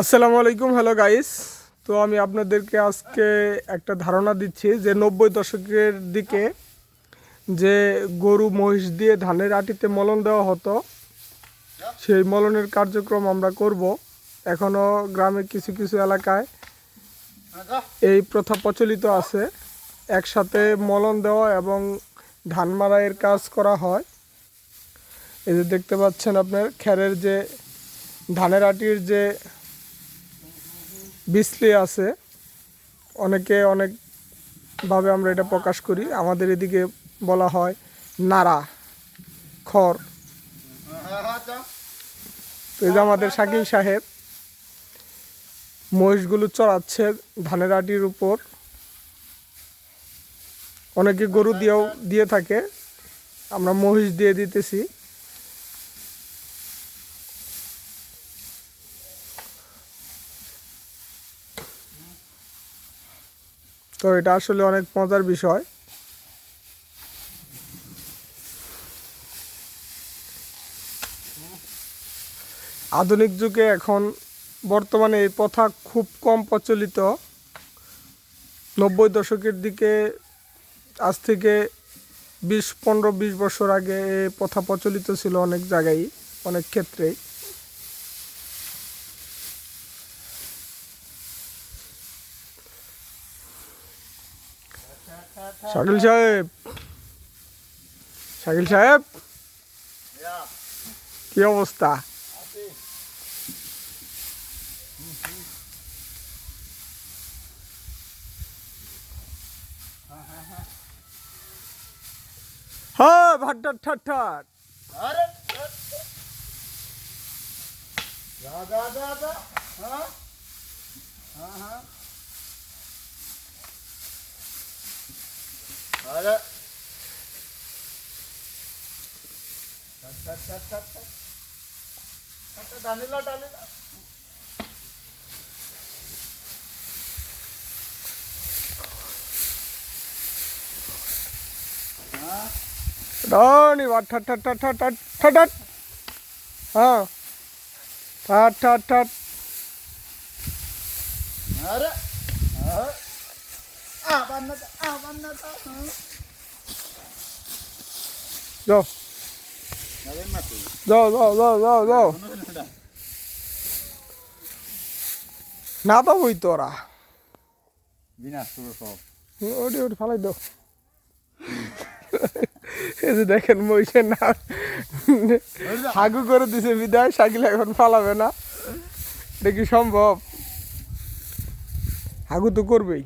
আসসালামু আলাইকুম, hello guys. তো আমি আপনাদেরকে আজকে একটা ধারণা দিচ্ছি যে নব্বই দশকের দিকে যে গরু মহিষ দিয়ে ধানের আটিতে মলন দেওয়া হতো, সেই মলনের কার্যক্রম আমরা করব। এখনও গ্রামে কিছু কিছু এলাকায় এই প্রথা প্রচলিত আছে। একসাথে মলন দেওয়া এবং ধান মারাইয়ের কাজ করা হয়। এই যে দেখতে পাচ্ছেন আপনার খ্যারের যে ধানের আটির যে বিসলি আছে, অনেকে অনেকভাবে আমরা এটা প্রকাশ করি। আমাদের এদিকে বলা হয় নাড়া, খড়। তো এই যে আমাদের শাকিল সাহেব মহিষগুলো চড়াচ্ছে ধানের আটির উপর। অনেকে গরু দিয়েও, দিয়ে থাকে। আমরা মহিষ দিয়ে দিতেছি। তো এটা আসলে অনেক মজার বিষয়। আধুনিক যুগে এখন বর্তমানে এই প্রথা খুব কম প্রচলিত। নব্বই দশকের দিকে আজ থেকে বিশ, পনেরো, বিশ বছর আগে এই প্রথা প্রচলিত ছিল অনেক জায়গায়, অনেক ক্ষেত্রেই। শাকিল সাহেব শাকিল সাহেব কি অবস্থা হ্যাঁ ভাট্টা ঠাট্টা আরে যা যা যা যা হ্যাঁ হ্যাঁ হ্যাঁ 好的。डालेला ठट ठट ठट अरे हाँ আবার তোরা। ওটি ওটি ফালাই দাও। দেখেন মহিষের না হাগু করে দিছে বিদায় সাকিল এখন ফালাবে না। দেখি সম্ভব? হাগু তো করবেই।